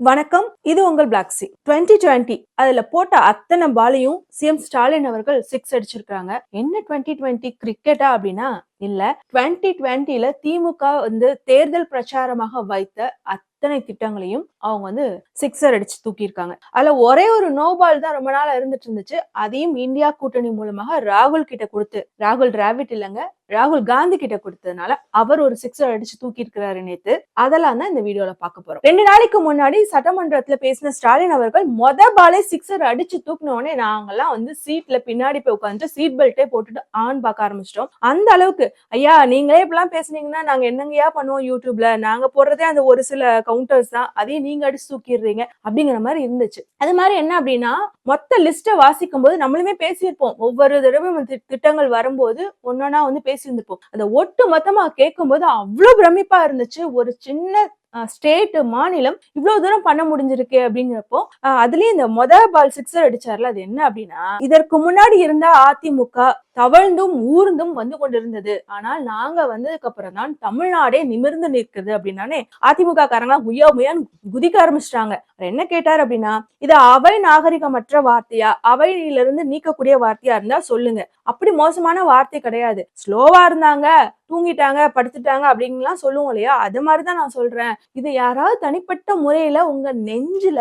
வணக்கம். இது உங்கள் பிளாக் சி டுவெண்ட்டி டுவெண்ட்டி அதுல போட்ட அத்தனை பாலையும் சிஎம் ஸ்டாலின் அவர்கள் சிக்ஸ் அடிச்சிருக்காங்க என்ன டுவெண்ட்டி டுவெண்ட்டி கிரிக்கெட்டா அப்படின்னா இல்ல டுவெண்ட்டி டுவெண்ட்டில திமுக வந்து தேர்தல் பிரச்சாரமாக வைத்த அத்தனை திட்டங்களையும் அவங்க வந்து சிக்ஸர் அடிச்சு தூக்கியிருக்காங்க. அதுல ஒரே ஒரு நோ பால் தான் ரொம்ப நாளா இருந்துட்டு இருந்துச்சு. அதையும் இந்தியா கூட்டணி மூலமாக ராகுல் கிட்ட கொடுத்து ராகுல் டிராவிட் இல்லைங்க ராகுல் காந்தி கிட்ட கொடுத்ததுனால அவர் ஒரு சிக்ஸர் அடிச்சு தூக்கி இருக்கிறாரு நேத்து. அதெல்லாம் தான் இந்த வீடியோல பார்க்க போறோம். ரெண்டு நாளைக்கு முன்னாடி சட்டமன்றத்துல பேசின ஸ்டாலின் அவர்கள் மொத பாலே சிக்ஸர் அடிச்சு தூக்கின உடனே நாங்கெல்லாம் வந்து சீட்ல பின்னாடி போய் உட்காந்து சீட் பெல்ட்டே போட்டுட்டு ஆன் பார்க்க ஆரம்பிச்சிட்டோம். அந்த அளவுக்கு ஐயா நீங்களே இப்படிலாம் பேசுனீங்கன்னா நாங்க என்னங்கயா பண்ணுவோம் யூடியூப்ல? நாங்க போடுறதே அந்த ஒரு சில கவுண்டர்ஸ் தான். அதையும் நீங்க அடிச்சு தூக்கிடுறீங்க. அப்படிங்கிற மாதிரி இருந்துச்சு. அது மாதிரி என்ன அப்படின்னா மொத்த லிஸ்ட்டை வாசிக்கும் போது நம்மளுமே பேசியிருப்போம். ஒவ்வொரு தடவை திட்டங்கள் வரும்போது ஒன்னொன்னா வந்து பேசியிருந்திருப்போம் அந்த ஒட்டு மொத்தமா கேட்கும்போது அவ்வளவு பிரமிப்பா இருந்துச்சு. ஒரு சின்ன ஸ்டேட் மாநிலம் இவ்வளவு தூரம் பண்ண முடிஞ்சிருக்கு அப்படிங்கிறப்போ அதுலயும் இந்த மொத பால் சிக்ஸர் அடிச்சார்ல அது என்ன அப்படின்னா இதற்கு முன்னாடி இருந்த அதிமுக தவழ்ந்தும் ஊர்ந்தும் வந்து கொண்டிருந்தது. ஆனால் நாங்க வந்ததுக்கு அப்புறம் தான் தமிழ்நாடே நிமிர்ந்து நிற்குது அப்படின்னானே அதிமுக காரங்க முயா முயான்னு குதிக்க ஆரம்பிச்சிட்டாங்க. அவர் என்ன கேட்டார் அப்படின்னா இது அவை நாகரிகமற்ற வார்த்தையா? அவையிலிருந்து நீக்கக்கூடிய வார்த்தையா இருந்தா சொல்லுங்க. அப்படி மோசமான வார்த்தை கிடையாது. ஸ்லோவா இருந்தாங்க. தூங்கிட்டாங்க படுத்துட்டாங்க அப்படின்லாம் சொல்லுவோம் இல்லையா? அது மாதிரிதான் நான் சொல்றேன். இது யாராவது தனிப்பட்ட முறையில உங்க நெஞ்சில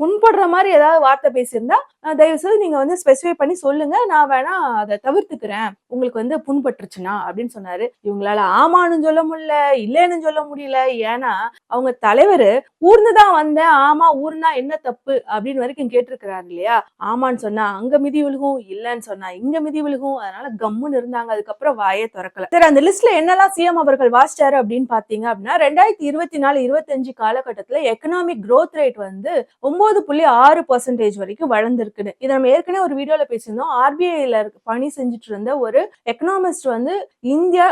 புண்படுற மாதிரி ஏதாவது வார்த்தை பேசியிருந்தா தயவு செய்து நீங்க வந்து ஸ்பெசிஃபை பண்ணி சொல்லுங்க. நான் வேணா அதை தவிர்த்துக்கிறேன். உங்களுக்கு வந்து புண்பட்டுருச்சுன்னா அப்படின்னு சொன்னாரு. இவங்களால ஆமான்னு சொல்ல முடியல இல்லைன்னு சொல்ல முடியல. ஏன்னா அவங்க தலைவர் ஊர்ந்துதான் வந்தேன். ஆமா ஊர்னா என்ன தப்பு அப்படின்னு வரைக்கும் கேட்டிருக்கிறாரு இல்லையா? ஆமான்னு சொன்னா அங்க மிதி விழுகும் இல்லைன்னு சொன்னா இங்க மிதி விழுகும். அதனால கம்முன்னு இருந்தாங்க. அதுக்கப்புறம் வாயே திறக்கல. சரி அந்த லிஸ்ட்ல என்னெல்லாம் சிஎம் அவர்கள் வாசிச்சாரு அப்படின்னு பாத்தீங்க அப்படின்னா ரெண்டாயிரத்தி இருபத்தி நாலு இருபத்தஞ்சு காலகட்டத்துல எக்கனாமிக் க்ரோத் ரேட் வந்து ஒன்பது புள்ளி ஆறு பர்சன்டேஜ் வரைக்கும் வளர்ந்துருக்குன்னு இதை நம்ம ஏற்கனவே ஒரு வீடியோல பேசியிருந்தோம். ஆர்பிஐல பணி செஞ்சுட்டு இருந்த ஒரு எக்கனாமிஸ்ட் வந்து இந்தியா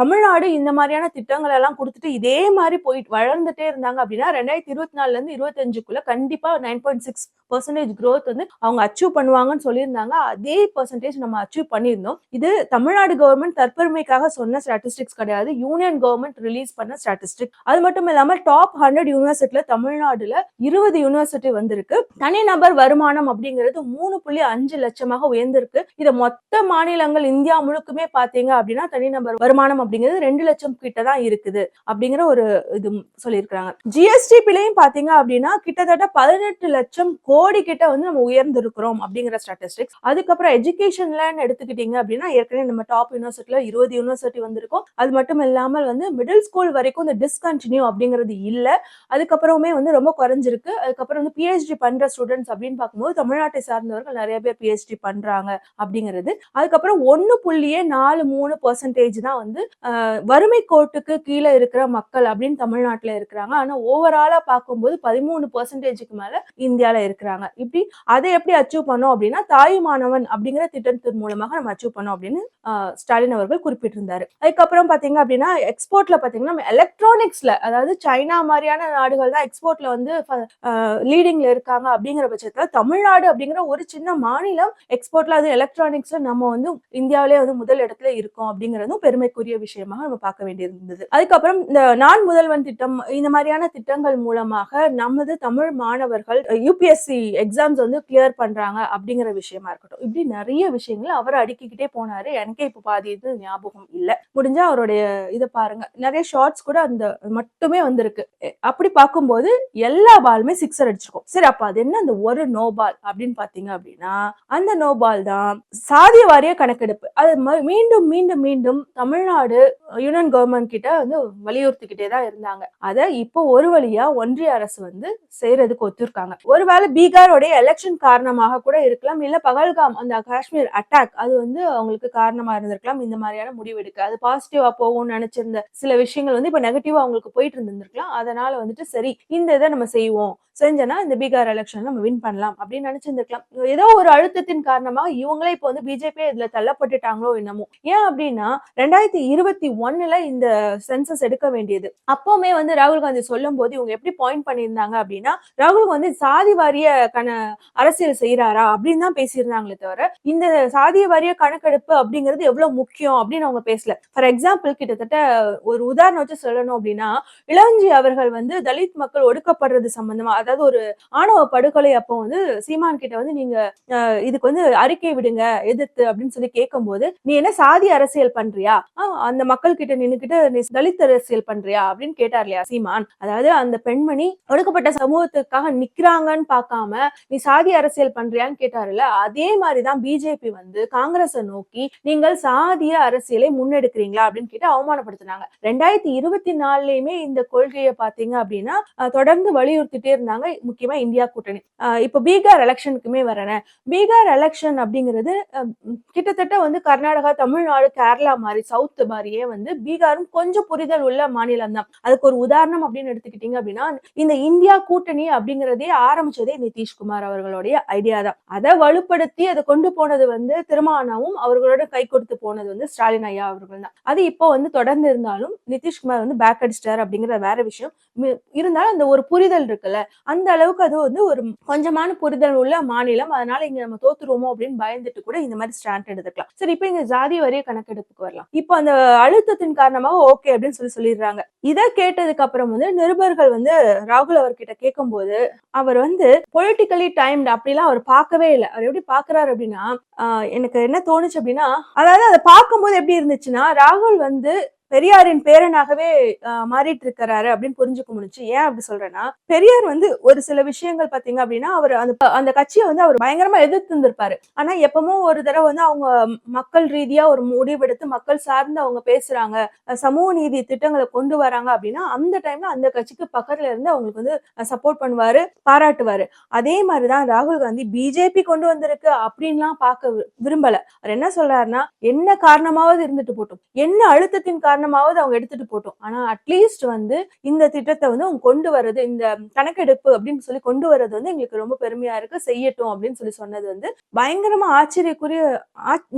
தமிழ்நாடு இந்த மாதிரியான திட்டங்கள் எல்லாம் கொடுத்துட்டு இதே மாதிரி போயிட்டு வளர்ந்துட்டே இருந்தாங்க அப்படின்னா ரெண்டாயிரத்தி இருபத்தி நாலுல இருந்து இருபத்தஞ்சுக்குள்ள கண்டிப்பா nine point six percentage growth வந்து அவங்க அச்சீவ் பண்ணுவாங்கன்னு சொல்லியிருந்தாங்க. அதே பர்சன்டேஜ் நம்ம அச்சீவ் பண்ணியிருந்தோம். இது தமிழ்நாடு கவர்மெண்ட் தற்பெருமைக்காக சொன்ன ஸ்டாட்டிஸ்டிக்ஸ் கிடையாது. யூனியன் கவர்மெண்ட் ரிலீஸ் பண்ண ஸ்டாட்டிஸ்டிக் அது மட்டும் இல்லாம டாப் ஹண்ட்ரட் யூனிவர்சிட்டியில தமிழ்நாடுல இருபது யூனிவர்சிட்டி வந்திருக்கு. தனிநபர் வருமானம் அப்படிங்கிறது மூணு புள்ளி அஞ்சு லட்சமாக உயர்ந்திருக்கு. இதை மொத்த மாநிலங்கள் இந்தியா முழுக்குமே பாத்தீங்க அப்படின்னா தனிநபர் வருமானம் அப்படிங்கிறது ரெண்டு லட்சம் கிட்ட தான் இருக்குது அப்படிங்கிற ஒரு இது சொல்லியிருக்கிறாங்க. ஜிஎஸ்டி பிள்ளையும் பாத்தீங்க அப்படின்னா கிட்டத்தட்ட பதினெட்டு லட்சம் கோடி கிட்ட வந்து நம்ம உயர்ந்திருக்கிறோம் அப்படிங்கிற ஸ்டாட்டிஸ்டிக்ஸ் அதுக்கப்புறம் எஜுகேஷன்லன்னு எடுத்துக்கிட்டீங்க அப்படின்னா ஏற்கனவே நம்ம டாப் யூனிவர்சிட்டியில இருபது யூனிவர்சிட்டி வந்திருக்கும். அது மட்டும் இல்லாமல் வந்து மிடில் ஸ்கூல் வரைக்கும் இந்த டிஸ்கண்டினியூ அப்படிங்கிறது இல்லை. அதுக்கப்புறமே வந்து ரொம்ப குறைஞ்சிருக்கு. அதுக்கப்புறம் வந்து பிஹெச்டி பண்ற ஸ்டூடெண்ட்ஸ் அப்படின்னு பார்க்கும்போது தமிழ்நாட்டை சார்ந்தவர்கள் நிறைய பேர் பிஹெச்டி பண்றாங்க அப்படிங்கிறது. அதுக்கப்புறம் ஒன்னு புள்ளியே நாலு மூணு பர்சன்டேஜ் தான் வந்து ஆஹ், வறுமை கோட்டுக்கு கீழே இருக்கிற மக்கள் அப்படின்னு தமிழ்நாட்டுல இருக்கிறாங்க. ஆனா ஓவராலா பார்க்கும்போது பதிமூணு பர்சன்டேஜுக்கு மேல இந்தியால இருக்கிறாங்க. இப்படி அதை எப்படி அச்சீவ் பண்ணோம் அப்படின்னா தாயுமானவன் அப்படிங்கிற திட்டத்தின் மூலமாக நம்ம அச்சீவ் பண்ணோம் அப்படின்னு ஸ்டாலின் அவர்கள் குறிப்பிட்டிருந்தாரு. அதுக்கப்புறம் பார்த்தீங்க அப்படின்னா எக்ஸ்போர்ட்ல பார்த்தீங்கன்னா எலக்ட்ரானிக்ஸ்ல அதாவது சைனா மாதிரியான நாடுகள் தான் எக்ஸ்போர்ட்ல வந்து லீடிங்ல இருக்காங்க அப்படிங்கிற பட்சத்தில் தமிழ்நாடு அப்படிங்கிற ஒரு சின்ன மாநிலம் எக்ஸ்போர்ட்ல அது எலக்ட்ரானிக்ஸ்ல நம்ம வந்து இந்தியாவிலே வந்து முதல் இடத்துல இருக்கோம் அப்படிங்கிறதும் பெருமைக்குரிய விஷயமாக நம்ம பார்க்க வேண்டியிருந்தது. அதுக்கப்புறம் இந்த நான் முதல்வன் திட்டம் இந்த மாதிரியான திட்டங்கள் மூலமாக நமது தமிழ் மாணவர்கள் யூபிஎஸ்சி எக்ஸாம்ஸ் வந்து கிளியர் பண்றாங்க அப்படிங்கிற விஷயமா இருக்கட்டும். இப்படி நிறைய விஷயங்கள் அவர் அடுக்கிக்கிட்டே போனாரு. எனக்கே இப்போ பாதி இது ஞாபகம் இல்லை. முடிஞ்சா அவருடைய இதை பாருங்க. நிறைய ஷார்ட்ஸ் கூட அந்த மட்டுமே வந்திருக்கு. அப்படி பார்க்கும்போது எல்லா பாலுமே சிக்ஸர் அடிச்சிருக்கும். சரி அப்ப அது என்ன? அந்த ஒரு நோ பால் அப்படின்னு பாத்தீங்க அப்படின்னா அந்த நோ பால் தான் சாதிய வாரிய கணக்கெடுப்பு. அது மீண்டும் மீண்டும் மீண்டும் தமிழ்நாடு யூனியன் கவர்மெண்ட் கிட்ட வந்து வலியுறுத்திக்கிட்டே தான் இருந்தாங்க. அதை இப்போ ஒரு வழியா ஒன்றிய அரசு வந்து செய்யறதுக்கு ஒத்துருக்காங்க. ஒருவேளை பீகாரோடைய எலெக்ஷன் காரணமாக கூட இருக்கலாம் இல்ல பகல்காம் அந்த காஷ்மீர் அட்டாக் அது வந்து அவங்களுக்கு காரணமா இருந்திருக்கலாம் இந்த மாதிரியான முடிவு எடுக்காது அது பாசிட்டிவா போகும்னு நினைச்சிருந்த சில விஷயங்கள் வந்து இப்ப நெகட்டிவா அவங்களுக்கு போயிட்டு இருந்திருக்கலாம் அதனால வந்துட்டு சரி இந்த இதை நம்ம செய்வோம். செஞ்சனா இந்த பீகார் எலெக்ஷன் நம்ம வின் பண்ணலாம் அப்படின்னு நினைச்சிருந்திருக்கலாம். ஏதோ ஒரு அழுத்தத்தின் காரணமாக இவங்களே இப்போ வந்து பிஜேபி இதுல தள்ளப்பட்டுட்டாங்களோ என்னமோ. ஏன் அப்படின்னா ரெண்டாயிரத்தி இருபத்தி ஒன்னுல இந்த சென்சஸ் எடுக்க வேண்டியது. அப்பவுமே வந்து ராகுல் காந்தி சொல்லும் போது இவங்க எப்படி பாயிண்ட் பண்ணியிருந்தாங்க அப்படின்னா ராகுல் காந்தி சாதி வாரிய கண அரசியல் செய்யறாரா அப்படின்னு தான் பேசியிருந்தாங்களே தவிர இந்த சாதிய வாரிய கணக்கெடுப்பு அப்படிங்கிறது எவ்வளவு முக்கியம் அப்படின்னு அவங்க பேசல. ஃபார் எக்ஸாம்பிள் கிட்டத்தட்ட ஒரு உதாரணம் வச்சு சொல்லணும் அப்படின்னா இளஞ்சி அவர்கள் வந்து தலித் மக்கள் ஒடுக்கப்படுறது சம்பந்தமா அதாவது ஒரு ஆணவ படுகொலை அப்போ வந்து சீமான் கிட்ட வந்து நீங்க இதுக்கு வந்து அறிக்கை விடுங்க எதிர்த்து அப்படின்னு சொல்லி கேட்கும்போது நீ என்ன சாதி அரசியல் பண்றியா? அந்த மக்கள் கிட்ட நின்னுக்கிட்டு நீ தலித் அரசியல் பண்றியா? அப்படின்னு கேட்டார் இல்லையா சீமான். அதாவது அந்த பெண்மணி ஒடுக்கப்பட்ட சமூகத்துக்காக நிக்கிறாங்கன்னு பார்க்காம நீ சாதி அரசியல் பண்றியான்னு கேட்டாருல்ல அதே மாதிரிதான் பிஜேபி வந்து காங்கிரஸை நோக்கி நீங்கள் சாதிய அரசியலை முன்னெடுக்கிறீங்களா? அப்படின்னு கேட்டு அவமானப்படுத்தினாங்க. ரெண்டாயிரத்தி இருபத்தி நாலுலயுமே இந்த கொள்கையை பாத்தீங்க அப்படின்னா தொடர்ந்து வலியுறுத்திட்டே இருந்தாங்க. முக்கியமா இந்தியா கூட்டணி. இப்போ பீகார் எலெக்ஷனுக்குமே வரேன். பீகார் எலெக்ஷன் அப்படிங்கிறது கிட்டத்தட்ட வந்து கர்நாடகா தமிழ்நாடு கேரளா மாதிரி சவுத் மாதிரியே வந்து பீகாரும் கொஞ்சம் புரிதல் உள்ள மாநிலம் தான். அதுக்கு ஒரு உதாரணம் அப்படின்னு எடுத்துக்கிட்டீங்க அப்படின்னா இந்த இந்தியா கூட்டணி அப்படிங்கிறதே ஆரம்பிச்சதே நிதிஷ்குமார் அவர்களுடைய ஐடியா தான். அதை வலுப்படுத்தி அதை கொண்டு போனது வந்து திருமானாவும் அவர்களோட கை கொடுத்து போனது வந்து ஸ்டாலின் ஐயா அவர்கள் தான். அது இப்போ வந்து தொடர்ந்து இருந்தாலும் நிதிஷ்குமார் வந்து பேக் அடிச்சிட்டார் அப்படிங்கிற வேற விஷயம். இருந்தாலும் அந்த ஒரு புரிதல் இருக்குல்ல. அந்த அளவுக்கு அது வந்து ஒரு கொஞ்சமான புரிதல் உள்ள மாநிலம். அதனால இங்க நம்ம தோத்துருவோமோ அப்படின்னு பயந்துட்டு கூட இந்த மாதிரி ஸ்டாண்ட் எடுத்துக்கலாம். சரி இப்போ இங்க ஜாதி வரிய கணக்கெடுப்புக்கு வரலாம். இப்போ அந்த அழுத்தத்தின் காரணமாக ஓகே அப்படின்னு சொல்லி சொல்லிடுறாங்க. இதை கேட்டதுக்கு அப்புறம் வந்து நிருபர்கள் வந்து ராகுல் அவர்கிட்ட கேட்கும்போது அவர் வந்து பொலிட்டிக்கலி டைம்டு அப்படிலாம் அவர் பார்க்கவே இல்லை. அவர் எப்படி பாக்குறாரு அப்படின்னா எனக்கு என்ன தோணுச்சு அப்படின்னா அதாவது அதை பார்க்கும்போது எப்படி இருந்துச்சுன்னா ராகுல் வந்து பெரியாரின் பேரனாகவே ஆஹ் மாறிட்டு இருக்கிறாரு அப்படின்னு புரிஞ்சுக்க முடிஞ்சு ஏன் அப்படி சொல்றேன்னா பெரியார் வந்து ஒரு சில விஷயங்கள் பாத்தீங்க அப்படின்னா அவர் அந்த அந்த கட்சியை வந்து அவர் பயங்கரமா எதிர்த்து இருந்திருப்பாரு ஆனா எப்பவும் ஒரு தடவை வந்து அவங்க மக்கள் ரீதியா ஒரு முடிவெடுத்து மக்கள் சார்ந்து அவங்க பேசுறாங்க சமூக நீதி திட்டங்களை கொண்டு வராங்க அப்படின்னா அந்த டைம்ல அந்த கட்சிக்கு பக்கத்துல இருந்து அவங்களுக்கு வந்து சப்போர்ட் பண்ணுவாரு பாராட்டுவாரு. அதே மாதிரிதான் ராகுல் காந்தி பிஜேபி கொண்டு வந்திருக்கு அப்படின்லாம் பார்க்க விரும்பல. அவர் என்ன சொல்றாருன்னா என்ன காரணமாவது இருந்துட்டு போட்டும். என்ன அழுத்தத்தின் காரணம் காரணமாவது அவங்க எடுத்துட்டு போட்டோம். ஆனா அட்லீஸ்ட் வந்து இந்த திட்டத்தை வந்து அவங்க கொண்டு வர்றது இந்த கணக்கெடுப்பு அப்படின்னு சொல்லி கொண்டு வர்றது வந்து எங்களுக்கு ரொம்ப பெருமையா இருக்கு. செய்யட்டும் அப்படின்னு சொல்லி சொன்னது வந்து பயங்கரமா ஆச்சரியக்குரிய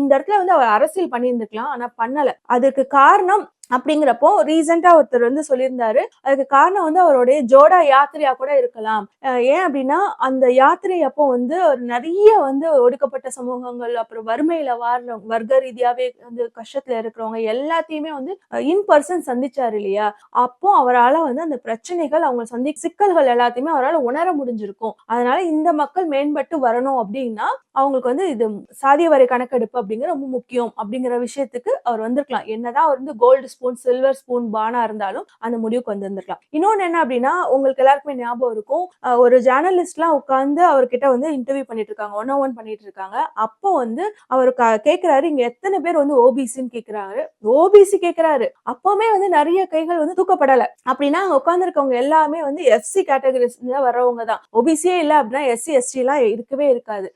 இந்த இடத்துல வந்து அவர் அரசியல் பண்ணியிருந்துக்கலாம் ஆனா பண்ணல. அதுக்கு காரணம் அப்படிங்கிறப்போ ரீசெண்டா ஒருத்தர் வந்து சொல்லியிருந்தாரு. அதுக்கு காரணம் வந்து அவருடைய ஜோடா யாத்திரையா கூட இருக்கலாம். ஏன் அப்படின்னா அந்த யாத்திரை அப்போ வந்து நிறைய வந்து ஒடுக்கப்பட்ட சமூகங்கள் அப்புறம் வறுமையில வாழ்றவங்க வர்க்க ரீதியாவே வந்து கஷ்டத்துல இருக்கிறவங்க எல்லாத்தையுமே வந்து இன் பர்சன் சந்திச்சாரு இல்லையா? அப்போ அவரால வந்து அந்த பிரச்சனைகள் அவங்க சந்தி சிக்கல்கள் எல்லாத்தையுமே அவரால் உணர முடிஞ்சிருக்கும். அதனால இந்த மக்கள் மேம்பட்டு வரணும் அப்படின்னா அவங்களுக்கு வந்து இது சாதிய வரை கணக்கெடுப்பு அப்படிங்கிற ரொம்ப முக்கியம் அப்படிங்கிற விஷயத்துக்கு அவர் வந்திருக்கலாம். என்னதான் அவர் வந்து கோல்டு ஸ்பூன் சில்வர் ஸ்பூன் பானா இருந்தாலும் அந்த முடிவுக்கு வந்திருந்திருக்கலாம் இன்னொன்று என்ன அப்படின்னா உங்களுக்கு எல்லாருக்குமே ஞாபகம் இருக்கும் ஒரு ஜேர்னலிஸ்ட்லாம் உட்காந்து அவர்கிட்ட வந்து இன்டர்வியூ பண்ணிட்டு இருக்காங்க ஒன் ஒன் பண்ணிட்டு இருக்காங்க. அப்போ வந்து அவர் கேட்கிறாரு இங்க எத்தனை பேர் வந்து ஓபிசின்னு கேட்கிறாரு ஓபிசி கேட்கிறாரு அப்பவுமே வந்து நிறைய கைகள் வந்து தூக்கப்படல. அப்படின்னா அங்க உட்காந்துருக்கவங்க எல்லாமே வந்து எஸ்சி கேட்டகரிஸ்ல வர்றவங்க தான் ஓபிசியே இல்ல அப்படின்னா எஸ்சி எஸ்டி எல்லாம் இருக்கவே இருக்காது.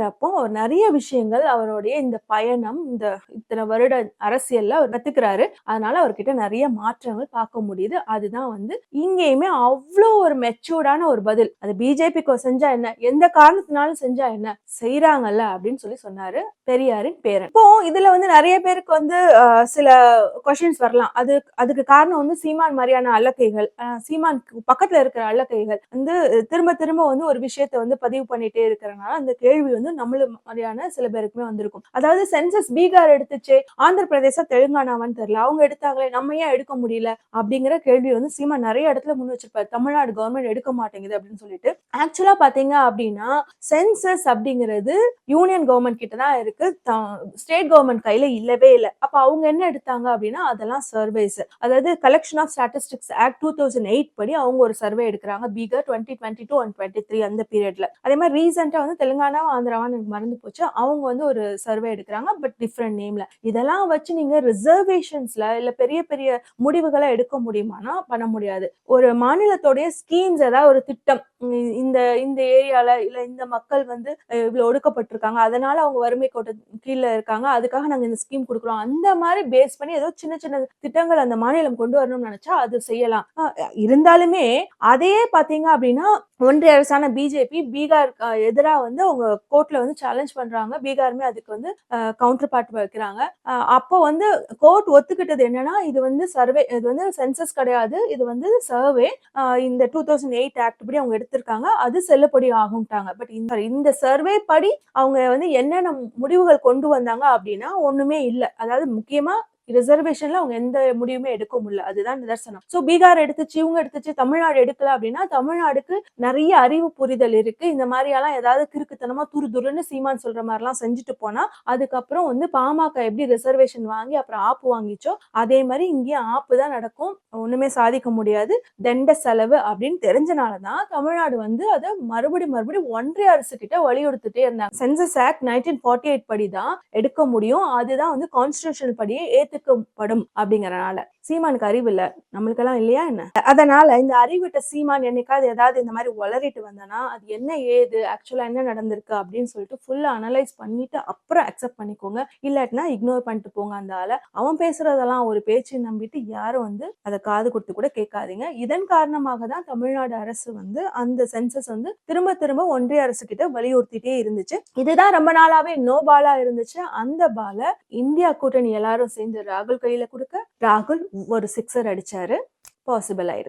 அப்படிங்கிறப்போ அவர் நிறைய விஷயங்கள் அவருடைய இந்த பயணம் இந்த இத்தனை வருட அரசியல்ல அவர் கத்துக்கிறாரு. அதனால அவர்கிட்ட நிறைய மாற்றங்கள் பார்க்க முடியுது. அதுதான் வந்து இங்கேயுமே அவ்வளோ ஒரு மெச்சூர்டான ஒரு பதில். அது பிஜேபிக்கு செஞ்சா என்ன? எந்த காரணத்தினாலும் செஞ்சா என்ன? செய்யறாங்கல்ல அப்படின்னு சொல்லி சொன்னாரு பெரியாரின் பேரன். இப்போ இதுல வந்து நிறைய பேருக்கு வந்து சில கொஷின்ஸ் வரலாம். அது அதுக்கு காரணம் வந்து சீமான் மாதிரியான அல்லக்கைகள் சீமான் பக்கத்துல இருக்கிற அல்லக்கைகள் வந்து திரும்ப திரும்ப வந்து ஒரு விஷயத்த வந்து பதிவு பண்ணிட்டே இருக்கிறனால அந்த கேள்வி வந்து நம்மள மாதிரியான சில பேருக்குமே வந்திருக்கும். அதாவது சென்சஸ் பீகார் எடுத்துச்சு ஆந்திர பிரதேசம் தெலுங்கானாவான்னு தெரியல. அவங்க எடுத்தாங்களே நம்ம ஏன் எடுக்க முடியல? அப்படிங்கிற கேள்வி வந்து சீமா நிறைய இடத்துல முன் வச்சிருப்பாரு. தமிழ்நாடு கவர்மெண்ட் எடுக்க மாட்டேங்குது அப்படின்னு சொல்லிட்டு. ஆக்சுவலா பாத்தீங்க அப்படின்னா சென்சஸ் அப்படிங்கிறது யூனியன் கவர்மெண்ட் கிட்ட தான் இருக்கு. ஸ்டேட் கவர்மெண்ட் கையில இல்லவே இல்லை. அப்ப அவங்க என்ன எடுத்தாங்க அப்படின்னா அதெல்லாம் சர்வேஸ் அதாவது collection of statistics act two thousand eight படி அவங்க ஒரு சர்வே எடுக்கிறாங்க. Bihar twenty twenty two and twenty three அந்த பீரியட்ல அதே மாதிரி ரீசெண்டா வந்து தெலுங்கானா ஆந்திராவான்னு எனக்கு மறந்து போச்சு. அவங்க வந்து ஒரு சர்வே எடுக்கிறாங்க பட் டிஃப்ரெண்ட் நேம்ல இதெல்லாம் வச்சு நீங்க ரிசர்வேஷன்ஸ்ல இல்ல பெரிய பெரிய முடிவுகளை எடுக்க முடியுமானா பண்ண முடியாது. ஒரு மாநிலத்தோடைய ஸ்கீம்ஸ் ஏதாவது ஒரு திட்டம் இந்த இந்த ஏரியால இல்ல இந்த மக்கள் வந்து இவ்வளவு ஒடுக்கப்பட்டிருக்காங்க அதனால அவங்க வறுமை கோட்டை கீழே இருக்காங்க அதுக்காக நாங்க இந்த ஸ்கீம் கொடுக்குறோம். அந்த மாதிரி பேஸ் பண்ணி ஏதோ சின்ன சின்ன திட்டங்கள் அந்த மாநிலம் கொண்டு வரணும்னு நினைச்சா அது செய்யலாம். இருந்தாலுமே அதையே பாத்தீங்க அப்படின்னா ஒன்றிய அரசான பிஜேபி பீகார் எதிராக வந்து அவங்க கோர்ட்ல வந்து சேலஞ்ச் பண்றாங்க. பீகாருமே அதுக்கு வந்து கவுண்டர் பார்ட் வைக்கிறாங்க. அப்போ வந்து கோர்ட் ஒத்துக்கிட்டது என்னன்னா இது வந்து சர்வே இது வந்து சென்சஸ் கிடையாது. இது வந்து சர்வே இந்த டூ தௌசண்ட் எயிட் ஆக்ட் படி அவங்க எடுத்திருக்காங்க. அது செல்லுபடி ஆகும்ட்டாங்க. பட் இந்த இந்த சர்வே படி அவங்க வந்து என்னென்ன முடிவுகள் கொண்டு வந்தாங்க அப்படின்னா ஒண்ணுமே இல்லை. அதாவது முக்கியமா ரிசர்வேஷன்ல அவங்க எந்த முடிவுமே எடுக்க முடியல. அதுதான் நிதர்சனம். சோ பீகார் எடுத்துச்சு இவங்க எடுத்துச்சு தமிழ்நாடு எடுக்கல அப்படின்னா தமிழ்நாடுக்கு நிறைய அறிவு புரிதல் இருக்கு. இந்த மாதிரி எல்லாம் ஏதாவது கிறுக்குத்தனமா துரு துருன்னு சீமான் சொல்ற மாதிரி எல்லாம் செஞ்சுட்டு போனா அதுக்கப்புறம் வந்து பாமக எப்படி ரிசர்வேஷன் வாங்கி அப்புறம் ஆப்பு வாங்கிச்சோ அதே மாதிரி இங்கேயும் ஆப்பு தான் நடக்கும். ஒண்ணுமே சாதிக்க முடியாது. தண்ட செலவு அப்படின்னு தெரிஞ்சனாலதான் தமிழ்நாடு வந்து அதை மறுபடி மறுபடி ஒன்றிய அரசு கிட்ட வலியுறுத்திட்டே இருந்தாங்க. Census act nineteen forty eight படி தான் எடுக்க முடியும். அதுதான் வந்து கான்ஸ்டியூஷன் படியே ஏத்துக்கப்படும் அப்படிங்கறனால. சீமானுக்கு அறிவு இல்லை. நம்மளுக்கெல்லாம் இல்லையா என்ன? அதனால இந்த அறிவிட்ட சீமான் என்னைக்காவது ஏதாவது இந்த மாதிரி வளரிட்டு வந்தனா அது என்ன ஏது ஆக்சுவலா என்ன நடந்திருக்கு அப்படின்னு சொல்லிட்டு ஃபுல்லா அனலைஸ் பண்ணிட்டு அப்புறம் அக்செப்ட் பண்ணிக்கோங்க. இல்லாட்டினா இக்னோர் பண்ணிட்டு போங்க அந்த ஆளை. அவன் பேசுறதெல்லாம் ஒரு பேச்சு நம்பிட்டு யாரும் வந்து அதை காது கொடுத்து கூட கேட்காதீங்க. இதன் காரணமாக தான் தமிழ்நாடு அரசு வந்து அந்த சென்சஸ் வந்து திரும்ப திரும்ப ஒன்றிய அரசு கிட்ட வலியுறுத்திட்டே இருந்துச்சு. இதுதான் ரொம்ப நாளாவே நோ பாலா இருந்துச்சு. அந்த பால இந்தியா கூட்டணி எல்லாரும் சேர்ந்து ராகுல் கையில கொடுக்க ராகுல் ஒரு சிக்ஸர் அடிச்சாரு. பாசிபிள் ஆயிருக்கு.